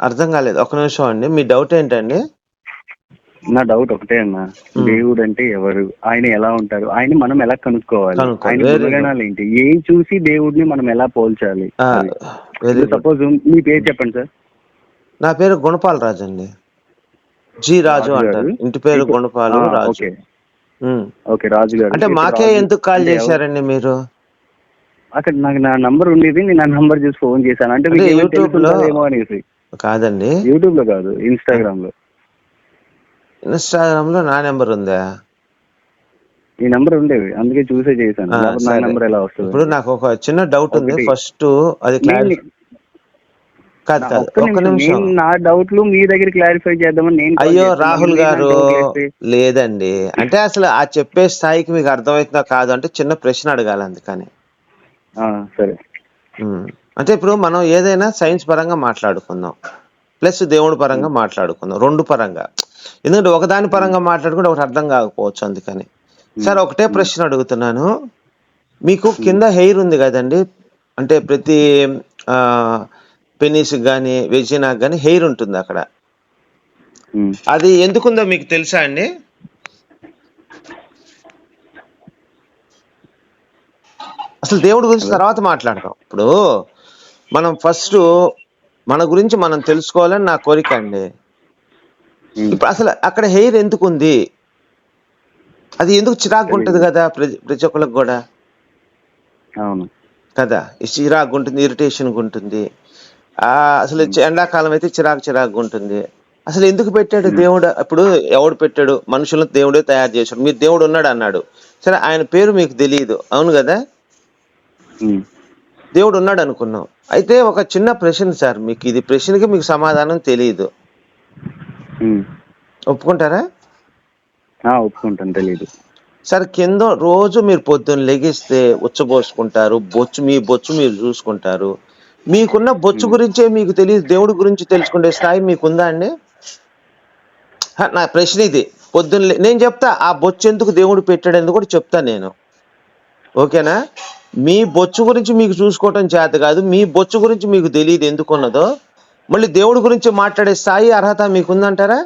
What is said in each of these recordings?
అర్థం కాలేదు. ఒక నిమిషం అండి. మీ డౌట్ ఏంటండి? నా డౌట్ ఒకటే అన్న. దేవుడు అంటే ఎవరు? ఆయన ఎలా ఉంటారు? ఆయన మనం ఎలా కనుక్కోవాలి. ఆయన. గుణగణాలు ఏంటి? ఏం చూసి దేవుడిని మనం ఎలా పోల్చాలి? సపోజ్ మీ పేరు చెప్పండి సార్. నా పేరు గుణపాల్ రాజు అండి. జి రాజు అంటారు? ఇంటి పేరు గుణపాలు రాజు. ఓకే. రాజు గారు అంటే మాకే ఎందుకు కాల్? చేశారండి మీరు? అక్కడ నాకు నా నంబర్ ఉండేది నేను నా నంబర్ చూసి ఫోన్ చేశాను. అంటే మీకు అంటే ఏమైనా YouTube లో- తెలుసుంటుందేమో అనేసి. కాదండి. యూట్యూబ్లో కాదు ఇన్స్టాగ్రామ్లో. ఇన్స్టాగ్రామ్లో నా నెంబర్ ఉందా? ఈ నంబర్ ఉండేది అందుకే చూసే చేశాను. ఆ, లేకపోతే నా సరే. నంబర్ ఎలా వస్తుంది? ఇప్పుడు నాకు ఒక చిన్న డౌట్ ఉంది. ఒకటి. ఫస్ట్ అది నేను- కాదు నా- కాదు ఒక్క ఒక్క నిమిషం, నిమిషం. నేను నా డౌట్లు మీ దగ్గర క్లారిఫై చేద్దామని నేను call అయ్యో. రాహుల్ గారు doubt లేదండి. అంటే అసలు ఆ చెప్పే స్థాయికి మీకు అర్థమవుతుందా కాదు అంటే చిన్న ప్రశ్న అడగాలి అందుకని. సరే. అంటే ఇప్పుడు మనం ఏదైనా సైన్స్ పరంగా మాట్లాడుకుందాం. ప్లస్ దేవుడి పరంగా మాట్లాడుకుందాం. రెండు పరంగా. ఎందుకంటే ఒకదాని పరంగా మాట్లాడుకుంటే ఒకటి అర్థం కాకపోవచ్చు అందుకని. సార్ ఒకటే ప్రశ్న అడుగుతున్నాను. మీకు కింద హెయిర్ ఉంది కదండి. అంటే ప్రతి పెనీస్ కానీ వెజినాకి కానీ హెయిర్ ఉంటుంది అక్కడ. అది ఎందుకుందో మీకు తెలుసా అండి? అసలు దేవుడి గురించి తర్వాత మాట్లాడదాం. ఇప్పుడు మనం ఫస్ట్ మన గురించి మనం తెలుసుకోవాలని నా కోరిక అండి. ఇప్పుడు అసలు అక్కడ హెయిర్ ఎందుకు ఉంది? అది ఎందుకు చిరాకు ఉంటుంది కదా ప్రతి ఒక్కరికి కూడా? అవును. కదా? చిరాకు ఉంటుంది ఇరిటేషన్ ఉంటుంది. ఆ అసలు ఎండాకాలం అయితే చిరాకు చిరాకు ఉంటుంది. అసలు ఎందుకు పెట్టాడు దేవుడు? ఇప్పుడు ఎవడు పెట్టాడు? మనుషులను దేవుడే తయారు చేశాడు. మీరు దేవుడు ఉన్నాడు అన్నాడు. సరే ఆయన పేరు మీకు తెలియదు అవును కదా. దేవుడు ఉన్నాడు అనుకున్నాం. అయితే ఒక చిన్న ప్రశ్న సార్ మీకు ఇది ప్రశ్నకి మీకు సమాధానం తెలియదు. ఒప్పుకుంటారా? ఒప్పుకుంటాను తెలీదు. సార్ కింద రోజు మీరు పొద్దున్న లెగిస్తే ఉచ్చబోసుకుంటారు బొచ్చు మీ బొచ్చు మీరు చూసుకుంటారు. మీకున్న బొచ్చు గురించే మీకు తెలియదు దేవుడి గురించి తెలుసుకునే స్థాయి మీకుందా అండి? నా ప్రశ్న ఇది. పొద్దున్న నేను చెప్తా ఆ బొచ్చు ఎందుకు దేవుడు పెట్టాడు కూడా చెప్తా నేను. ఓకేనా? మీ బొచ్చు గురించి మీకు చూసుకోవటం చేత కాదు మీ బొచ్చు గురించి మీకు తెలియదు ఎందుకున్నదో మళ్ళీ దేవుడి గురించి మాట్లాడే స్థాయి అర్హత మీకుందంటారా?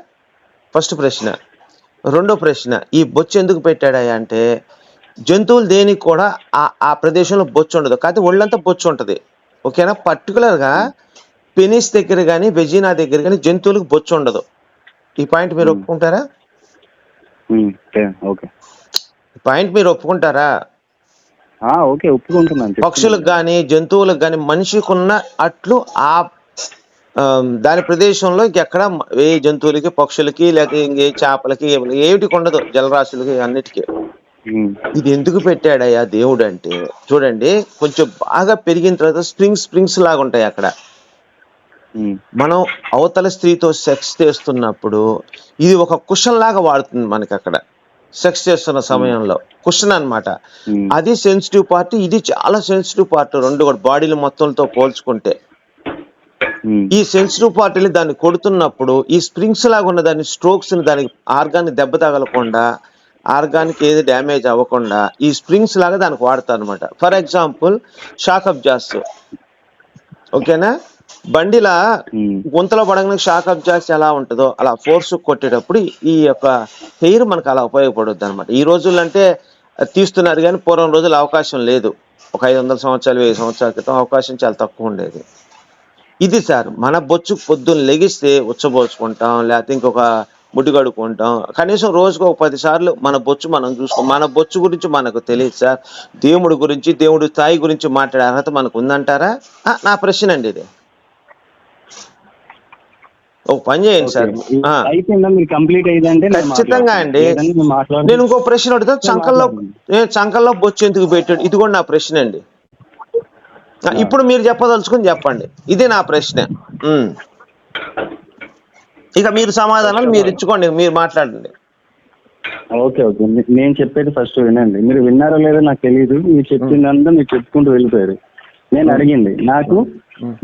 ఫస్ట్ ప్రశ్న. రెండో ప్రశ్న ఈ బొచ్చు ఎందుకు పెట్టాడయ్యా అంటే జంతువులు దేనికి కూడా ఆ ఆ ప్రదేశంలో బొచ్చు ఉండదు. కాకపోతే ఒళ్ళంతా బొచ్చు ఉంటుంది. ఓకేనా? పర్టికులర్గా పెనిస్ దగ్గర కానీ వెజినా దగ్గర కానీ జంతువులకు బొచ్చు ఉండదు. ఈ పాయింట్ మీరు ఒప్పుకుంటారా. ఓకే, ఓకే ఈ పాయింట్ మీరు ఒప్పుకుంటారా? ఓకే ఒప్పుకుంటున్నాను. పక్షులకు కానీ జంతువులకు కానీ మనిషికి ఉన్న అట్లు ఆ దాని ప్రదేశంలో ఇంకెక్కడ ఏ జంతువులకి పక్షులకి లేకపోతే ఇంకే చేపలకి ఏమిటికి ఉండదు జలరాశులకి అన్నిటికీ. ఇది ఎందుకు పెట్టాడయ్యా దేవుడు అంటే చూడండి కొంచెం బాగా పెరిగిన తర్వాత స్ప్రింగ్స్ స్ప్రింగ్స్ లాగా ఉంటాయి అక్కడ. మనం అవతల స్త్రీతో సెక్స్ చేస్తున్నప్పుడు ఇది ఒక కుషన్ లాగా వాడుతుంది మనకి అక్కడ సెక్స్ చేస్తున్న సమయంలో. కుషన్ అన్నమాట. ఉమ్. అది సెన్సిటివ్ పార్ట్ ఇది చాలా సెన్సిటివ్ పార్ట్ రెండు కూడా బాడీలు మొత్తంతో పోల్చుకుంటే. ఉమ్. ఈ సెన్సిటివ్ పార్టీని దాన్ని కొడుతున్నప్పుడు ఈ స్ప్రింగ్స్ లాగా ఉన్న దాని స్ట్రోక్స్ దానికి ఆర్గాన్ దెబ్బ తగలకుండా ఆర్గానికి ఏది డ్యామేజ్ అవ్వకుండా ఈ స్ప్రింగ్స్ లాగా దానికి వాడతారు అనమాట ఫర్ ఎగ్జాంపుల్ షాక్ అబ్జాస్ ఓకేనా? బండిలా. గుంతలో పడగానే షాక్ అబ్జాస్ ఎలా ఉంటుందో అలా ఫోర్స్ కొట్టేటప్పుడు ఈ యొక్క హెయిర్ మనకు అలా ఉపయోగపడుద్ది అనమాట ఈ రోజుల్లో అంటే తీస్తున్నారు కానీ పూర్వం రోజులు అవకాశం లేదు. ఒక ఐదు వందల సంవత్సరాలు వెయ్యి సంవత్సరాల క్రితం అవకాశం చాలా తక్కువ ఉండేది. ఇది సార్ మన బొచ్చు పొద్దున్న లెగిస్తే ఉచ్చబోచుకుంటాం లేకపోతే ఇంకొక ముడ్డు కడుక్కుంటాం. కనీసం రోజుకు ఒక పది సార్లు మన బొచ్చు మనం చూసుకో మన బొచ్చు గురించి మనకు తెలియదు సార్. దేవుడి గురించి దేవుడి స్థాయి గురించి మాట్లాడే అర్హత మనకు ఉందంటారా? ఆ, నా ప్రశ్న అండి ఇది. ఒక పని చేయండి సార్. అయిపోయిందా మీరు కంప్లీట్ అయ్యిందంటే ఖచ్చితంగా. అండి. నేను ఇంకో ప్రశ్న అడుగుతా. చంకల్లో చంకల్లో బొచ్చు ఎందుకు పెట్టాడు? ఇది కూడా నా ప్రశ్న అండి. ఇప్పుడు మీరు చెప్పదలుచుకుని చెప్పండి. ఇది నా ప్రశ్న. ఇక మీరు సమాధానాలు మీరు ఇచ్చుకోండి. మీరు మాట్లాడండి. Okay okay. నేను చెప్పేది ఫస్ట్ వినండి. మీరు విన్నారో లేదో నాకు తెలియదు మీరు చెప్పిందంతా మీరు చెప్పుకుంటూ వెళ్ళిపోయారు. నేను అడిగింది. నాకు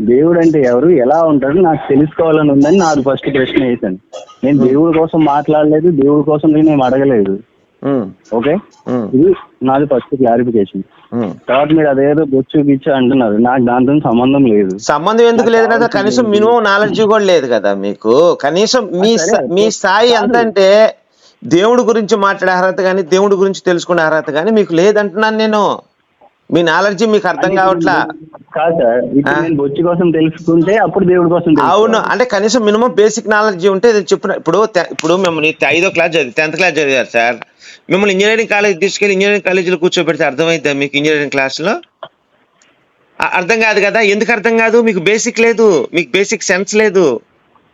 దేవుడు అంటే ఎవరు? ఎలా ఉంటాడు? నాకు తెలుసుకోవాలని ఉందని నాకు ఫస్ట్ ప్రశ్న వేసాను నేను దేవుడి కోసం మాట్లాడలేదు దేవుడి కోసం నేను అడగలేదు. ఓకే? ఇది నాది ఫస్ట్ క్లారిఫికేషన్. తర్వాత మీరు అదేదో బొచ్చు గిచ్చు అంటున్నారు. నాకు దాంతో సంబంధం లేదు. సంబంధం ఎందుకు లేదు కదా? కనీసం మినిమం నాలెడ్జ్ కూడా లేదు కదా మీకు? కనీసం మీ మీ స్థాయి ఎంత అంటే దేవుడి గురించి మాట్లాడే అర్హత కానీ దేవుడి గురించి తెలుసుకునే అర్హత కానీ మీకు లేదంటున్నాను నేను. మీ నాలెడ్జ్ మీకు అర్థం కావట్లా? కాదు సార్. ఇప్పుడు ఆ. నేను బొచ్చు కోసం తెలుసుకుంటే అప్పుడు దేవుడి కోసం. అవును. అంటే కనీసం మినిమం బేసిక్ నాలెడ్జ్ ఉంటే ఇది చెప్పిన ఇప్పుడు తె- ఇప్పుడు మిమ్మల్ని ఐదో క్లాస్ చదివి టెన్త్ క్లాస్ చదివారు సార్. మిమ్మల్ని ఇంజనీరింగ్ కాలేజ్ తీసుకెళ్ళి ఇంజనీరింగ్ కాలేజీలో కూర్చోబెడితే అర్థమైద్దా మీకు ఇంజనీరింగ్ క్లాస్లో? అ- అర్థం కాదు కదా. ఎందుకు అర్థం కాదు? మీకు బేసిక్ లేదు. మీకు బేసిక్ సెన్స్ లేదు.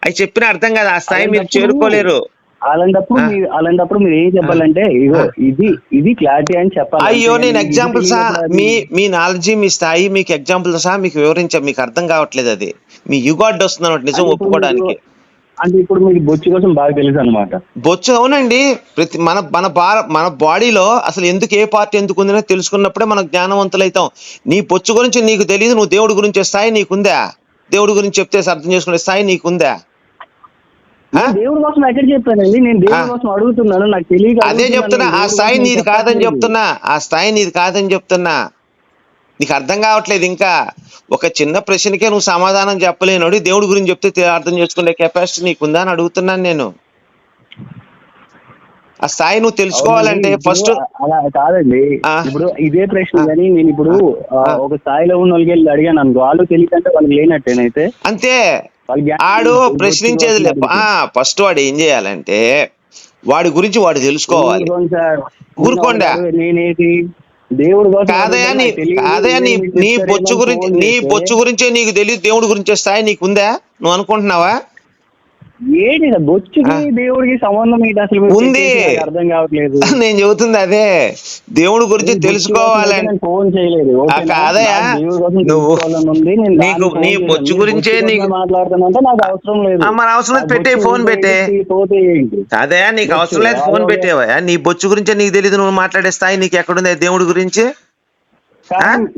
అవి చెప్పిన అర్థం కాదు. ఆ స్థాయి మీరు అలాంటప్పుడు- చేరుకోలేరు. అలాంటప్పుడు అలాంటప్పుడు మీరు ఏం చెప్పాలంటే ఇగో ఇది ఇది క్లారిటీ అని చెప్పాలి. అయ్యో నేను ఎగ్జాంపుల్ సహా మీ మీ నాలెడ్జ్ మీ స్థాయి మీకు ఎగ్జాంపుల్ సహా మీకు వివరించా మీకు అర్థం కావట్లేదు అది. మీ యుగాడ్ వస్తుంది నిజం ఒప్పుకోవడానికి. అంటే ఇప్పుడు మీకు బొచ్చు కోసం బాగా తెలుసు అనమాట బొచ్చు అవునండి. ప్రతి మన మన భార మన బాడీలో అసలు ఎందుకు ఏ పార్ట్ ఎందుకు ఉందనే తెలుసుకున్నప్పుడే మనం జ్ఞానవంతులైతాం. నీ బొచ్చు గురించి నీకు తెలియదు నువ్వు దేవుడి గురించి స్థాయి నీకుందా? దేవుడి గురించి చెప్తే అర్థం చేసుకునే స్థాయి నీకుందా? దేవుడి కోసం ఎక్కడ చెప్పానండి. నేను దేవుడి. కోసం అడుగుతున్నాను. నాకు తెలియక అదే. చెప్తున్నా. ఆ స్థాయి నీది కాదని. చెప్తున్నా. ఆ స్థాయి నీది కాదని చెప్తున్నా. నీకు అర్థం కావట్లేదు ఇంకా. ఒక చిన్న ప్రశ్నకే నువ్వు సమాధానం చెప్పలేనోడి దేవుడి గురించి చెప్తే అర్థం చేసుకునే కెపాసిటీ నీకుందా అని అడుగుతున్నాను నేను. ఆ స్థాయి నువ్వు తెలుసుకోవాలంటే ఫస్ట్ అలా కాదండి. ఇప్పుడు ఇదే ప్రశ్న కానీ నేను ఇప్పుడు ఒక స్థాయిలో ఉన్న వాళ్ళకి వెళ్ళి అడిగాను అనుకో వాళ్ళు తెలియకంటే వాళ్ళకి లేనట్టేనైతే. అంతే. ఆడు. ప్రశ్నించేది ఫస్ట్ వాడు ఏం చేయాలంటే వాడి గురించి వాడు తెలుసుకోవాలి. ఊరుకోండి. దేవుడి కాదయా నీ నాకు. కాదయా నీ నీ బొచ్చు గురించి నీ బొచ్చు గురించే నీకు తెలియదు దేవుడి గురించే స్థాయి నీకుందా? నువ్వు అనుకుంటున్నావా? ఏంటి? బొచ్చుకి. దేవుడికి సంబంధం ఏంటి అసలు మీరు ఉంది. అర్థం కావట్లేదు నేను చెబుతుంది అదే దేవుడి గురించి నేను ఫోన్ చేయలేదు కోసం నువ్వు- తెలుసుకోవాలని నీకు- నీ. బొచ్చు మీరు గురించే నీకు- కోసం మాట్లాడుతానంటే నాకు అవసరం లేదు మరి అవసరం లేదు, పెట్టే, ఫోన్ పెట్టే. అదే నీకు అవసరం లేదు ఫోన్. పెట్టేవా నీ బొచ్చు గురించే నీకు తెలియదు నువ్వు మాట్లాడే స్థాయి నీకు ఎక్కడుంది దేవుడి గురించి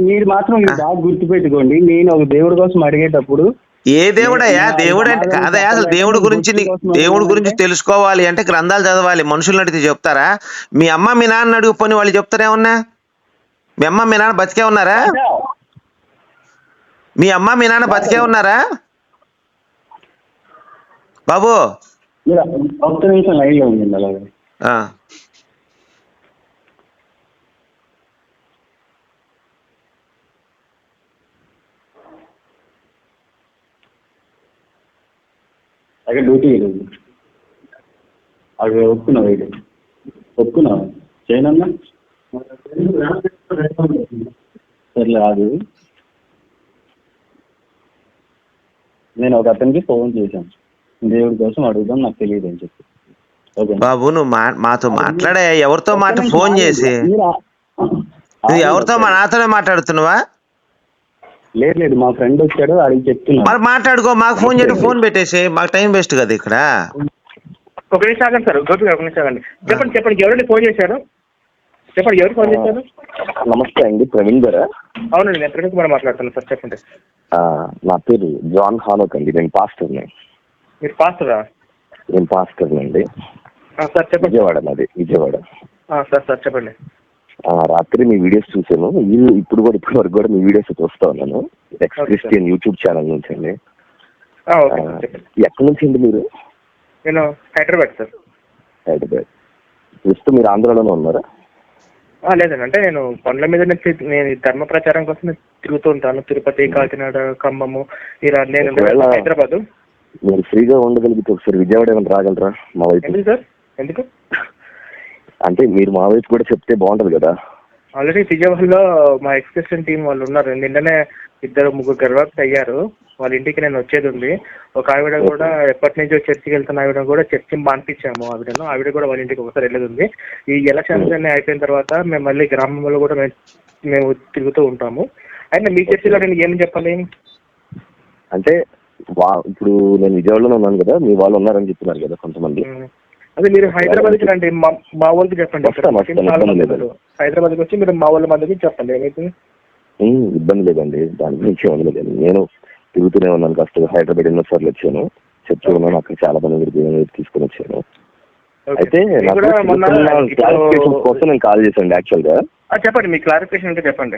మీరు మాత్రం ఇది బాగా గుర్తుపెట్టుకోండి నేను ఒక దేవుడి కోసం అడిగేటప్పుడు ఏ దేవుడయ్యా? దేవుడు అంటే కాదయ్యా? అసలు దేవుడి గురించి దేవుడి గురించి తెలుసుకోవాలి అంటే గ్రంథాలు చదవాలి మనుషులను అడిగితే చెప్తారా? మీ అమ్మ మీ నాన్న అడుగు పోని వాళ్ళు చెప్తారేమన్నా మీ అమ్మ మీ నాన్న బతికే ఉన్నారా? మీ అమ్మ మీ నాన్న బతికే ఉన్నారా? బాబు మీరు ఒక్క నిమిషం లైన్లో ఉండండి అలాగే ఆ, అక్కడ డ్యూటీ ఈరోజు అక్కడ ఒప్పుకున్నావు ఇది ఒప్పుకున్నావు చేయనన్నా? సర్లే అది నేను ఒక అతనికి ఫోన్ చేశాను. దేవుడి కోసం అడుగుదాం నాకు తెలియదు అని చెప్పి. ఓకే బాబు నువ్వు మా మాతో మాట్లాడే ఎవరితో మాట ఫోన్ చేసి? నువ్వు ఎవరితో మా నాతోనే మాట్లాడుతున్నావా? లేదు లేదు మా ఫ్రెండ్ వచ్చాడు అడిగి చెప్తున్నా మరి మాట్లాడుకో మాకు ఫోన్ చేయడం ఫోన్ పెట్టేసి మాకు టైం వేస్ట్ కదా ఇక్కడ. ఒక నిమిషం ఆగండి సార్ గోపి గారు ఒక నిమిషం ఆగండి. చెప్పండి చెప్పండి ఎవరండి ఫోన్ చేశారు? చెప్పండి ఎవరు ఫోన్ చేశారు? నమస్తే అండి ప్రవీణ్ గారా? అవునండి నేను ప్రవీణ్ కుమార్ మాట్లాడుతున్నాను సార్ చెప్పండి. ఆ, నా పేరు జాన్ హానోక్ అండి నేను పాస్టర్ని మీరు పాస్టరా నేను పాస్టర్ని అండి ఆ, సార్ చెప్పండి. విజయవాడ నాది విజయవాడ. ఆ, సార్ సార్ చెప్పండి. రాత్రి మీ వీడియోస్ చూశాను. ఈ- ఇప్పుడు కూడా ఇప్పటి వరకు కూడా మీ వీడియోస్ చూస్తా ఉన్నాను. ఎక్స్ క్రిస్టియన్ యూట్యూబ్ ఛానల్ నుంచి అండి. ఎక్కడి నుంచి అండి మీరు? నేను హైదరాబాద్ సార్. హైదరాబాద్. ప్రస్తుతం మీరు ఆంధ్రాలోనే ఉన్నారా? లేదండి. అంటే నేను పనుల మీద నేను ధర్మ ప్రచారం కోసం తిరుగుతూ ఉంటాను. తిరుపతి కాకినాడ ఖమ్మము ఇలా నేను హైదరాబాద్. మీరు ఫ్రీగా ఉండగలిగితే ఒకసారి విజయవాడ ఏమైనా రాగలరా? మా వైపు. ఎందుకు సార్? ఎందుకు? అంటే మీరు మా వైపు కూడా చెప్తే బాగుంటది కదా. ఆల్రెడీ విజయవాడలో మా ఎక్స్ప్రెషన్ టీం వాళ్ళు ఉన్నారు. నిన్ననే ఇద్దరు ముగ్గురు గర్భవతి అయ్యారు. వాళ్ళ ఇంటికి నేను వచ్చేది ఉంది. ఒక ఆవిడ కూడా ఎప్పటి నుంచో చర్చికి వెళ్తున్న ఆవిడ కూడా చర్చి మాన్పించాము ఆవిడను ఆవిడ కూడా వాళ్ళ ఇంటికి ఒకసారి వెళ్ళేది ఉంది. ఈ ఎలక్షన్స్ అన్ని అయిపోయిన తర్వాత మేము మళ్ళీ గ్రామంలో కూడా మేము మేము తిరుగుతూ ఉంటాము. అయితే మీ చర్చిలో నేను ఏమని చెప్పాలి? అంటే ఇప్పుడు నేను విజయవాడలోనే ఉన్నాను కదా. మీ వాళ్ళు ఉన్నారని చెప్తున్నారు కదా కొంతమంది. ఉమ్. అదే మీరు హైదరాబాద్కి రండి. మా వాళ్ళకి చెప్పండి. హైదరాబాద్కి వచ్చి మీరు మా వాళ్ళ మందికి చెప్పండి. ఏమైతుంది? ఉమ్, ఇబ్బంది లేదండి. దాని గురించి ఏమీ లేదండి నేను తిరుగుతూనే ఉన్నాను. కష్టం హైదరాబాద్ ఎన్నోసార్లు వచ్చాను. చర్చ ఉన్నాను. అక్కడ చాలా మంది మీరు తీసుకొని వచ్చాను. అయితే క్లారిఫికేషన్ కోసం నేను కాల్ చేశాను యాక్చువల్గా. చెప్పండి. మీ క్లారిఫికేషన్ ఉంటే చెప్పండి.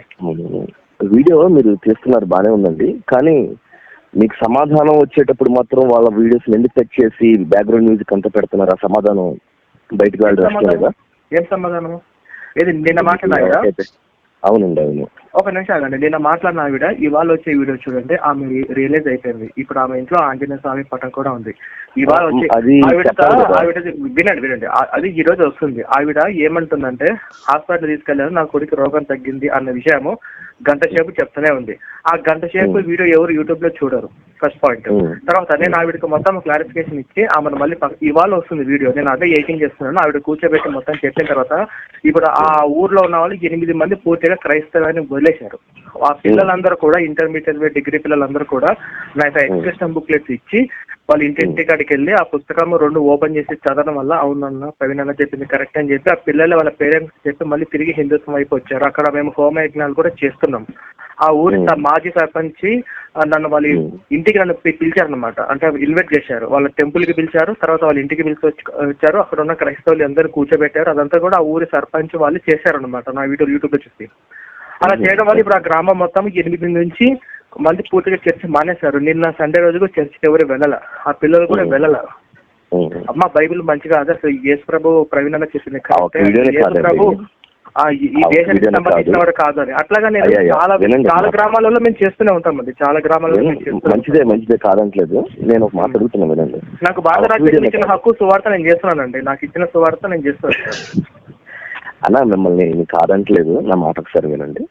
వీడియో మీరు తీస్తున్నారు. బానే ఉందండి. కానీ మీకు సమాధానం వచ్చేటప్పుడు మాత్రం వాళ్ళ వీడియోస్ ఎందుకు టచ్ చేసి బ్యాక్గ్రౌండ్ మ్యూజిక్ అంతా పెడుతున్నారు? ఆ సమాధానం బయటకు వెళ్ళడం సమాధానం? ఏం సమాధానము ఏది నిన్న మాట్లాడినా అవునండి అవును. ఒక నిమిషం ఆగండి. నిన్న మాట్లాడిన ఆవిడ ఇవాళ వచ్చే వీడియో చూడండి. ఆమె రియలైజ్ అయిపోయింది. ఇప్పుడు ఆమె ఇంట్లో ఆంజనేయ స్వామి పటం కూడా ఉంది. ఇవాళ వచ్చి ఆవిడ వినండి వినండి. అది ఈ రోజు వస్తుంది. ఆవిడ ఏమంటుందంటే హాస్పిటల్ తీసుకెళ్ళాను నా కొడుకు రోగం తగ్గింది అన్న విషయము గంట సేపు చెప్తూనే ఉంది. ఆ గంట సేపు వీడియో ఎవరు యూట్యూబ్లో చూడరు ఫస్ట్ పాయింట్. తర్వాత నేను ఆవిడకి మొత్తం క్లారిఫికేషన్ ఇచ్చి ఆమెను మళ్ళీ ఇవాళ వస్తుంది వీడియో. నేను అదే ఎయిటింగ్ చేస్తున్నాను. ఆవిడ కూర్చోబెట్టి మొత్తం చెప్పిన తర్వాత ఇప్పుడు ఆ ఊర్లో ఉన్న వాళ్ళు ఎనిమిది మంది పూర్తిగా క్రైస్తవాన్ని వదిలేశారు. ఆ పిల్లలందరూ కూడా ఇంటర్మీడియట్ డిగ్రీ పిల్లలందరూ కూడా నాకు ఎడ్యుకేషన్ బుక్లెట్స్ ఇచ్చి వాళ్ళ ఇంటింటి కాడికి వెళ్ళి ఆ పుస్తకం రెండు ఓపెన్ చేసి చదవడం వల్ల అవునన్న ప్రవీణ్ అన్న చెప్పింది కరెక్ట్ అని చెప్పి ఆ పిల్లలు వాళ్ళ పేరెంట్స్ చెప్పి మళ్ళీ తిరిగి హిందుత్వం వైపు వచ్చారు. అక్కడ మేము హోమ యజ్ఞాలు కూడా చేస్తున్నాం. ఆ ఊరి స- మాజీ సర్పంచ్ నన్ను వాళ్ళ ఇంటికి నన్ను పి- పిలిచారన్నమాట. అంటే ఇన్వైట్ చేశారు. వాళ్ళ టెంపుల్కి పిలిచారు. తర్వాత వాళ్ళ ఇంటికి పిలిచి వచ్చి- వచ్చారు. అక్కడ ఉన్న క్రైస్తవులు అందరూ కూర్చోబెట్టారు. అదంతా కూడా ఆ ఊరి సర్పంచ్ వాళ్ళు చేశారన్నమాట నా వీడియో యూట్యూబ్లో చూసి. అలా చేయడం వల్ల ఇప్పుడు ఆ గ్రామం మొత్తం ఎనిమిది నుంచి మంది పూర్తిగా చర్చ్ మానేశారు. నిన్న సండే రోజు కూడా చర్చికి ఎవరు వెళ్ళాల. ఆ పిల్లలు కూడా వెళ్ళాల. అమ్మ బైబిల్ మంచిగా అదే అసలు యేసు ప్రభు ప్రవీణ్ యేసు కాదండి. ప్రభు ఈ- దేశానికి సంబంధించిన కాదు. వాడు కాదు అని. అట్లాగా నేను చాలా. చాలా గ్రామాలలో మేము చేస్తూనే ఉంటాం అది చాలా గ్రామాలలో చేస్తూనే మంచిదే మంచిదే కాదంటలేదు. నేను ఒక మాట అడుగుతున్నా వినండి. ఉంటాం. నాకు బాగా ఇచ్చిన. హక్కు సువార్త నేను చేస్తున్నానండి. నాకు ఇచ్చిన సువార్త నేను చేస్తున్నాను. అన్నా మిమ్మల్ని మీకు కాదంటలేదు నా మాట ఒకసారి వినండి.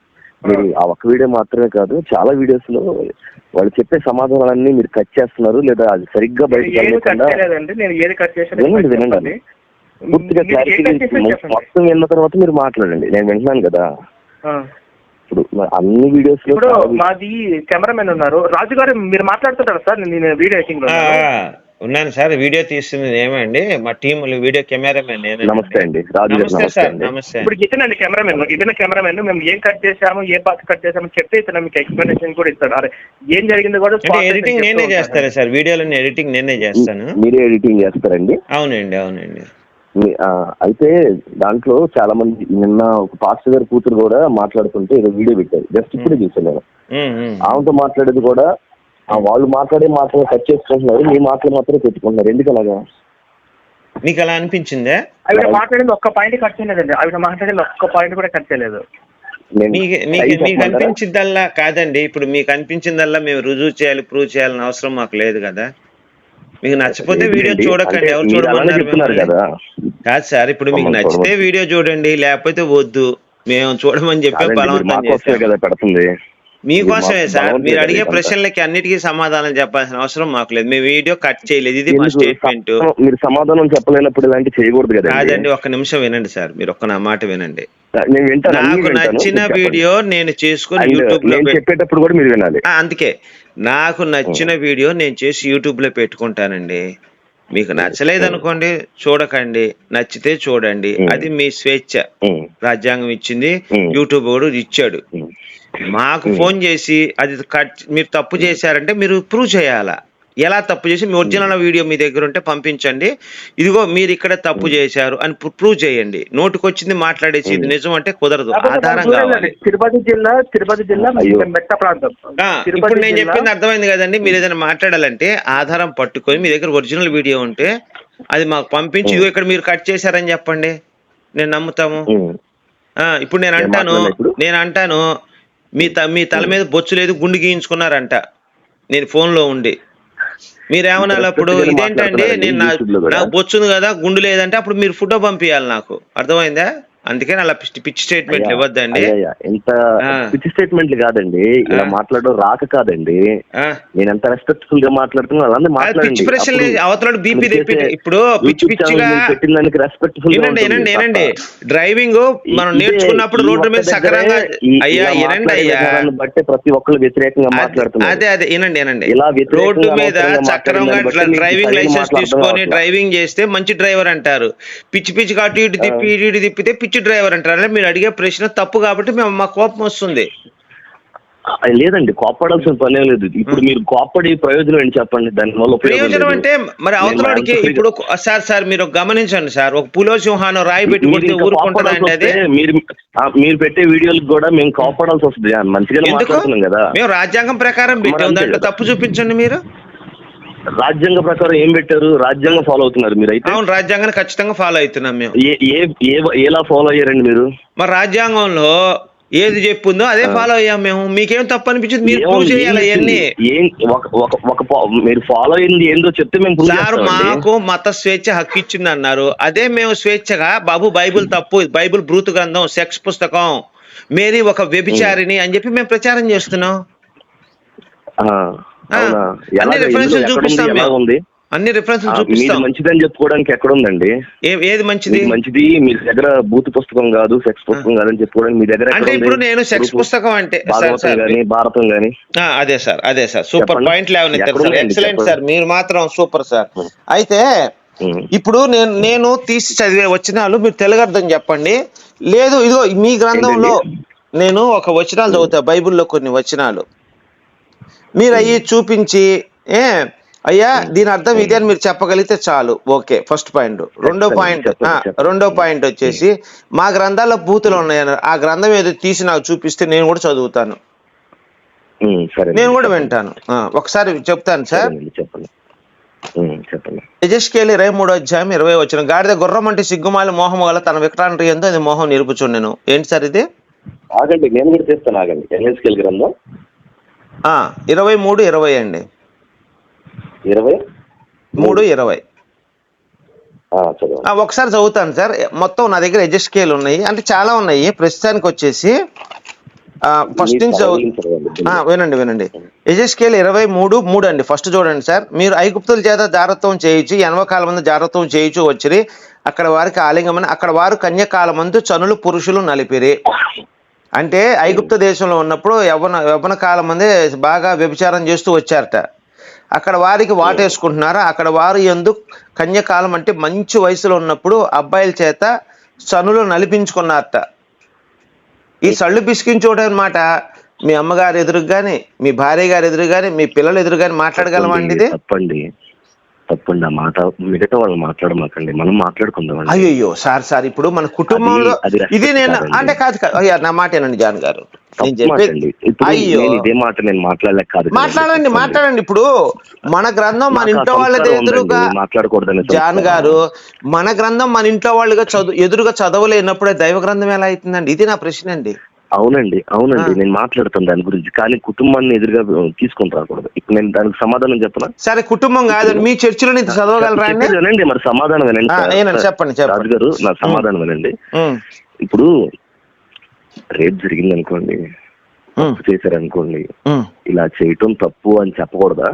మీరు ఆ ఒక్క వీడియో మాత్రమే కాదు చాలా వీడియోస్లో వాళ్ళు చెప్పే సమాధానాలన్నీ మీరు కట్ చేస్తున్నారు లేదా అది సరిగ్గా బయటకు వినండి వినండి. పూర్తిగా క్లారిటీ. మొత్తం విన్న తర్వాత మీరు మాట్లాడండి. నేను వింటున్నాను కదా. ఆ. ఇప్పుడు అన్ని వీడియోస్లో మాది కెమెరామెన్ ఉన్నారు. రాజు గారు మీరు మాట్లాడుతుంటారు సార్? నేను వీడియో ఎడిటింగ్లో ఆ, ఉన్నాను. సార్ వీడియో తీస్తుంది ఏమండి? మా టీం వీడియో కెమెరామెన్ నేనే నమస్తే అండి. రాజు నమస్తే సార్ అండి. నమస్తే. ఇప్పుడు ఇతనండి కెమెరామెన్ ఇతను కెమెరామెన్ మేము ఏం కట్ చేసాము ఏ పార్ట్ కట్ చేసాము చెప్తే ఇతను మీకు ఎక్స్ప్లెనేషన్ కూడా ఇస్తాడు. అరే ఏం జరిగింది కూడా ఎడిటింగ్ నేనే. చేస్తాను సార్ వీడియోలన్నీ ఎడిటింగ్ నేనే చేస్తాను. మీరే ఎడిటింగ్ చేస్తారండి? అవునండి అవునండి. అయితే దాంట్లో చాలా మంది నిన్న ఒక పాస్టర్ గారి కూతురు కూడా మాట్లాడుతుంటే ఏదో వీడియో పెట్టారు. జస్ట్ ఇప్పుడే చూసాను నేను. ఆమెతో మాట్లాడేది కూడా వాళ్ళు మాట్లాడే మాటలు కట్ చేసుకుంటున్నారు మీ మాటలు మాత్రమే పెట్టుకుంటున్నారు. ఎందుకు అలాగా? మీకు అలా అనిపించిందే? ఆవిడ మాట్లాడింది ఒక్క పాయింట్ కట్ చేయలేదండి. ఆవిడ మాట్లాడింది ఒక్క పాయింట్ కూడా కట్ చేయలేదు. మీకు? అనిపించిందల్లా కాదండి. ఇప్పుడు మీకు అనిపించిందల్లా మేము రుజువు చేయాలి ప్రూవ్ చేయాలని అవసరం మాకు లేదు కదా. మీకు నచ్చిపోతే వీడియో? చూడకండి. ఎవరు చూడమన్నారు? కదా. కాదు సార్ ఇప్పుడు మీకు నచ్చితే. వీడియో చూడండి లేకపోతే వద్దు. మేము చూడమని చెప్పి బలవంతం చేస్తాం కదా పెడుతుంది. మీకోసమే సార్. మీరు అడిగే ప్రశ్నలకి అన్నిటికీ సమాధానం చెప్పాల్సిన అవసరం మాకు లేదు. మేము వీడియో కట్ చేయలేదు. ఇది మా? స్టేట్మెంట్. మీరు సమాధానం చెప్పలేనప్పుడు ఇలాంటి చేయకూడదు కదండి. కాదండి ఒక్క నిమిషం వినండి సార్. మీరు ఒక్క నా మాట వినండి. నాకు. నచ్చిన. వీడియో నేను చేసుకుని యూట్యూబ్లో చెప్పేటప్పుడు కూడా మీరు వినాలి. అందుకే. నాకు నచ్చిన వీడియో నేను చేసి యూట్యూబ్లో పెట్టుకుంటానండి. మీకు నచ్చలేదు అనుకోండి చూడకండి. నచ్చితే చూడండి. అది మీ స్వేచ్ఛ. రాజ్యాంగం ఇచ్చింది. యూట్యూబ్ కూడా ఇచ్చాడు. మాకు ఫోన్ చేసి అది కట్ మీరు తప్పు చేశారంటే మీరు ప్రూవ్ చేయాలా? ఎలా తప్పు చేసి మీ ఒరిజినల్ వీడియో మీ దగ్గర ఉంటే పంపించండి. ఇదిగో మీరు ఇక్కడ తప్పు చేశారు అని ప్రూవ్ చేయండి. నోటికొచ్చింది మాట్లాడేసి ఇది నిజం అంటే కుదరదు. ఆధారం. కావాలి తిరుపతి జిల్లా తిరుపతి జిల్లా. మెట్ట ప్రాంతం. ఇప్పుడు నేను చెప్పింది అర్థమైంది కదండి. మీరు ఏదైనా మాట్లాడాలంటే ఆధారం పట్టుకొని మీ దగ్గర ఒరిజినల్ వీడియో ఉంటే అది మాకు పంపించి ఇదిగో ఇక్కడ మీరు కట్ చేశారని చెప్పండి. నేను నమ్ముతాము. ఇప్పుడు నేను అంటాను? నేను అంటాను మీ త మీ తల మీద బొచ్చు లేదు గుండు గీయించుకున్నారంట. నేను ఫోన్లో ఉండి. మీరేమనాలి అప్పుడు? ఇదేంటండి? నేను నా-. నాకు బొచ్చుంది కదా గుండు లేదంటే అప్పుడు మీరు ఫోటో పంపించాలి నాకు. అర్థమైందా? అందుకని అలా పిచ్చి పిచ్చి స్టేట్మెంట్లు అయ్యా, ఇవ్వద్దండి. ఇంత. పిచ్చి స్టేట్మెంట్లు కాదండి. ఇలా. మాట్లాడడం రాక కాదండి. నేను ఎంత రెస్పెక్ట్ఫుల్గా మాట్లాడుతున్నా అలానే మాట్లాడండి. పిచ్చి అవతల బీపీ ఇప్పుడు పిచ్చి పిచ్చిగా channel మీరు పెట్టిన దానికి రెస్పెక్ట్ఫుల్ వినండి వినండి డ్రైవింగ్ మనం నేర్చుకున్నప్పుడు రోడ్డు మీద సక్రమంగా అయ్యా వినండి అయ్యా. బట్టి ప్రతి ఒక్కరు వ్యతిరేకంగా మాట్లాడుతున్నారు. అదే అదే వినండి వినండి ఇలా రోడ్డు మీద మీకు డ్రైవింగ్ లైసెన్స్ తీసుకొని. డ్రైవింగ్ చేస్తే మంచి డ్రైవర్ అంటారు. పిచ్చి పిచ్చిగా అటు ఇటు తిప్పి ఇటు ఇటు తిప్పితే పిచ్చి డ్రైవర్ అంటారు. అంటే మీరు అడిగే ప్రశ్న తప్పు కాబట్టి మేము మా కోపం వస్తుంది. లేదండి కోప్పడాల్సిన పనే లేదు. ఇప్పుడు మీరు కోప్పడి ప్రయోజనం ఏంటి చెప్పండి? దాని వల్ల ఉపయోగం ప్రయోజనం. అంటే మరి అవతలడికి నేను ఇప్పుడు సార్ సార్ మీరు గమనించండి సార్. ఒక పులో సింహాన్ని రాయి పెట్టి కొడితే అది? మీరు మీరు పెట్టే వీడియోలకు కూడా మేము కోప్పడాల్సి వస్తుంది. ఎందుకు? మాట్లాడుతున్నాం కదా. మేము రాజ్యాంగం ప్రకారం పెట్టాం దాంట్లో. తప్పు చూపించండి మీరు. రాజ్యాంగ ప్రకారం ఏం పెట్టారు? రాజ్యాంగం ఫాలో అవుతున్నారు మీరు అయితే? అవును రాజ్యాంగాన్ని ఖచ్చితంగా ఫాలో అవుతున్నాం మేము. ఏ ఏ ఎలా ఫాలో అయ్యారండి మీరు? మరి రాజ్యాంగంలో ఏది చెప్పుందో అదే ఫాలో అయ్యాం మేము. మీకేం తప్పు అనిపించింది? మీరు ప్రూవ్ చేయాలి అవన్నీ ఏం ఒక ఒక ఒక పా- మీరు ఫాలో అయింది ఏందో చెప్తే మేము సార్. మాకు మత స్వేచ్ఛ హక్కు ఇచ్చింది అన్నారు అదే మేము స్వేచ్ఛగా బాబు బైబిల్ తప్పు బైబిల్ బ్రూతు గ్రంథం సెక్స్ పుస్తకం మేరీ ఒక వ్యభిచారిణి అని చెప్పి మేము ప్రచారం చేస్తున్నాం. అన్ని ఉంది? చూపిస్తాం. ఉంది అన్ని మీది చూపిస్తాం మంచిదని చెప్పుకోవడానికి ఎక్కడ ఉందండి ఏది మంచిది మంచిది మీ దగ్గర బూత్ పుస్తకం కాదు సెక్స్ పుస్తకం కాదని చెప్పుకోవడానికి మీ దగ్గర అంటే? ఇప్పుడు నేను సెక్స్? పుస్తకం అంటే భారతం గాని ఆ, అదే సార్ అదే సార్ సూపర్. పాయింట్ లేవనెత్తారు ఎక్కడ సార్? ఎక్సలెంట్. సార్ మీరు మాత్రం సూపర్ సార్ అయితే. ఇప్పుడు నేను నేను తీసి చదివే వచనాలు మీరు తెలుగర్థం చెప్పండి లేదు ఇదిగో మీ గ్రంథంలో నేను ఒక వచనాలు చదువుతా బైబిల్లో కొన్ని వచనాలు మీరు అయ్యి చూపించి ఏ అయ్యా దీని అర్థం ఇదే అని మీరు చెప్పగలిగితే చాలు. Okay first point. రెండో పాయింట్. రెండో పాయింట్ వచ్చేసి మా గ్రంథాల్లో బూతులు ఉన్నాయన్నారు ఆ గ్రంథం ఏదో తీసి నాకు చూపిస్తే నేను కూడా చదువుతాను. నేను కూడా వింటాను. ఒకసారి చెప్తాను సార్. యజస్కేలి ఇరవై మూడో అధ్యాయం ఇరవై వచ్చిన గాడిద గుర్రం అంటే సిగ్గుమాలి మోహం వల్ల తన విక్రాంతి ఎంతో అది మోహం నిలుపుచుండెను. ఏంటి సార్ ఇది? ఆగండి నేను కూడా చేస్తాను ఆగండి. గ్రంథం. ఇరవై మూడు ఇరవై అండి. ఇరవై? మూడు ఇరవై. ఒకసారి చదువుతాను సార్. మొత్తం నా దగ్గర యజస్కేలు ఉన్నాయి. అంటే చాలా ఉన్నాయి. ప్రస్తుతానికి వచ్చేసి ఫస్ట్ నుంచి వినండి వినండి. యజస్కేల్ ఇరవై మూడు మూడు అండి. ఫస్ట్ చూడండి సార్. మీరు ఐగుప్తుల చేత జాగ్రత్తం చేయించి ఎనవ కాలం మంది జాగ్రత్తం చేయించు వచ్చిరి. అక్కడ వారికి ఆలింగమని అక్కడ వారు కన్యకాలమందు చనులు పురుషులు నలిపిరి. అంటే ఐగుప్త దేశంలో ఉన్నప్పుడు యవన యవన కాలం మంది బాగా వ్యభిచారం చేస్తూ వచ్చారట. అక్కడ వారికి వాటేసుకుంటున్నారు? అక్కడ వారు ఎందు కన్యకాలం అంటే మంచి వయసులో ఉన్నప్పుడు అబ్బాయిల చేత చనులు నలిపించుకున్నారట. ఈ సళ్ళు పిసికించోడం అనమాట మీ అమ్మగారు ఎదురుగా కానీ మీ భార్య గారు ఎదురు కానీ మీ పిల్లలు ఎదురు కానీ మాట్లాడగలమండి ఇది? తప్పండి. తప్పండి ఆ మాట మిగతా వాళ్ళు మాట్లాడమాకండి. మనం మాట్లాడుకుందాం అయ్యో సార్ సార్ ఇప్పుడు మన కుటుంబంలో ఇది నేను. అంటే కాదు కాదు. అయ్యా నా మాట ఏనండి జాన్ గారు. ఇదే మాట నేను మాట్లాడలేక కాదు. మాట్లాడండి. మాట్లాడండి. ఇప్పుడు మన గ్రంథం మన ఇంట్లో వాళ్ళ సంస్కారం ఎదురుగా మాట్లాడకూడదని జాన్. గారు మన గ్రంథం మన ఇంట్లో వాళ్ళుగా చదువు ఎదురుగా చదవలేనప్పుడే దైవ గ్రంథం ఎలా అవుతుందండి? ఇది నా ప్రశ్న అండి. అవునండి అవునండి. నేను మాట్లాడుతాను దాని గురించి. కానీ కుటుంబాన్ని ఎదురుగా తీసుకొని రాకూడదు. ఇప్పుడు నేను దానికి సమాధానం చెప్పనా? సరే కుటుంబం కాదండి మీ చర్చిలో నుంచి చదవగలరా అండి? చెప్పేది వినండి మరి సమాధానం వినండి. చెప్పండి. రాజు గారు నా సమాధానం వినండి. ఇప్పుడు రేపు జరిగింది అనుకోండి చేశారు అనుకోండి ఇలా చేయటం తప్పు అని చెప్పకూడదా.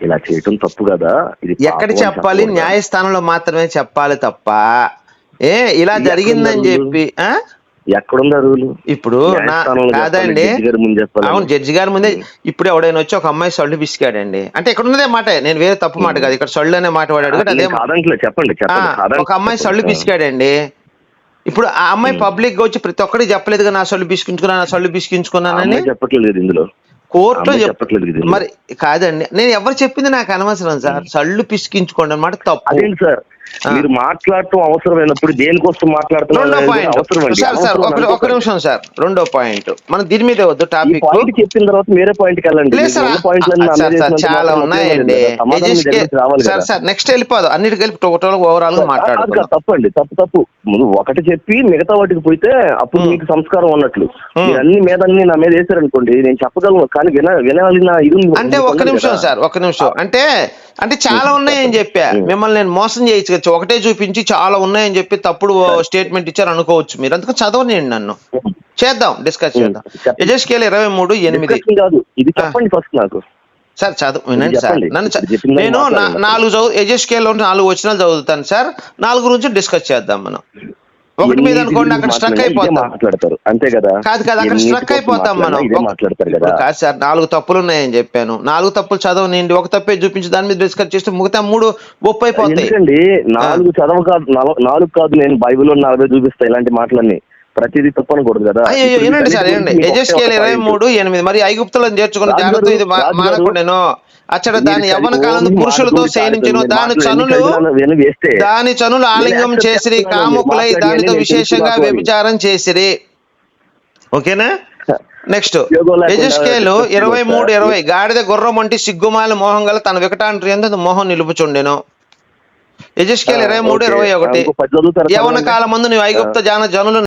ఇలా చేయటం తప్పు కదా ఇది ఎక్కడ చెప్పాలి? న్యాయస్థానంలో మాత్రమే చెప్పాలి తప్ప. ఏ ఇలా జరిగిందని చెప్పి ఆ? ఎక్కడుందా రూలు? ఇప్పుడు కాదండి. అవును జడ్జి గారి ముందే ఇప్పుడు ఎవడైనా వచ్చి ఒక అమ్మాయి సొల్లు పిసికాడండి. అంటే ఇక్కడ ఉన్నదే మాట నేను వేరే తప్పు మాట కాదు. ఇక్కడ సొల్లు అనే మాట వాడాడు అదే చెప్పండి ఒక అమ్మాయి చెప్పండి. పిసికాడండి. ఇప్పుడు ఆ అమ్మాయి పబ్లిక్గా వచ్చి ప్రతి ఒక్కరికి చెప్పలేదుగా నా సొల్లు పిసికించుకున్నా నా ఆ పిసికించుకున్నానని చెప్పట్లేదు ఇందులో. కోర్టులో చెప్పట్లేదు. మరి కాదండి నేను ఎవరు చెప్పింది నాకు అనవసరం సార్. సళ్ళు పిసికించుకోండి అనమాట తప్పు. సార్. మీరు మాట్లాడటం అవసరమైనప్పుడు దేనికోసం మాట్లాడుతున్నారు ఒక. ఒక నిమిషం సార్. రెండో పాయింట్. మనం దీని మీద వద్దు టాపిక్. పాయింట్ చెప్పిన తర్వాత వేరే పాయింట్ వెళ్ళండి. చాలా ఉన్నాయండి. సార్. సార్ నెక్స్ట్ వెళ్ళిపోదు. అన్నిటి కలిపి టోటల్ ఓవరాల్గా మాట్లాడుకుందాం. తప్పండి తప్పు తప్పు. ముందు ఒకటి చెప్పి మిగతా వాటికి పోతే అప్పుడు. మీకు సంస్కారం ఉన్నట్లు. అన్ని మీద అన్ని నా మీద వేసారనుకోండి నేను చెప్పగలను కానీ విన వినాలి నా ఇది. అంటే ఒక్క ఉంది నిమిషం. సార్ ఒక్క నిమిషం. అంటే అంటే చాలా ఉన్నాయని చెప్పా. మిమ్మల్ని నేను మోసం చేయొచ్చు కదా. ఒకటే చూపించి చాలా ఉన్నాయని చెప్పి తప్పుడు స్టేట్మెంట్ ఇచ్చారు అనుకోవచ్చు మీరు అందుకు చదవనియండి నన్ను చేద్దాం డిస్కస్. చేద్దాం. యజస్కేల్ ఇరవై మూడు ఎనిమిది ఇది చెప్పండి ఫస్ట్ నాకు సార్ చదువు వినండి సార్. నన్ను నేను. నాలుగు చదువు యజస్కేల్లో నాలుగు వచనాలు చదువుతాను సార్ నాలుగు గురించి డిస్కస్ చేద్దాం మనం ఒకటి మీద అనుకోండి అక్కడ స్ట్రక్ అయిపోతాం. మాట్లాడతారు. అంతే కదా? కాదు కాదు అక్కడ స్ట్రక్ అయిపోతాం మనం. మాట్లాడతారు కదా? కాదు సార్ నాలుగు తప్పులు ఉన్నాయని చెప్పాను. నాలుగు తప్పులు చదవనండి ఒక తప్పే చూపించి దాని మీద డిస్కస్ చేస్తే మిగతా మూడు ఒప్పు అయిపోతాయి నాలుగు చదవ కాదు నల- నాలుగు కాదు నేను బైబిల్లో నలభై చూపిస్తా ఇలాంటి మాటలన్నీ. ప్రతిదీ తప్పు అనకూడదు కదా సార్ ఇరవై. మూడు ఎనిమిది మరి ఐగుప్తులను చేర్చుకున్న జాగ్రత్త గారు, ఇది మానకుండెను అచ్చట దాని ఓన్లీ పురుషులతో శయనించును దాని చనులు దాని చనులు ఆలింగం చేసిరి. కాముకులై దానితో విశేషంగా వ్యభిచారం చేసిరి ఓకేనా నెక్స్ట్ discuss ఇరవై మూడు? ఇరవై గాడిద గుర్రం వంటి సిగ్గుమాల మోహం గల తన వికటాండ్రి ఎందు మోహం నిలుపుచుండెను ఎజస్కేల్ ఇరవై మూడు. ఇరవై ఒకటి యవన. కాలం ముందు నీవు ఐగుప్త జాన జనులు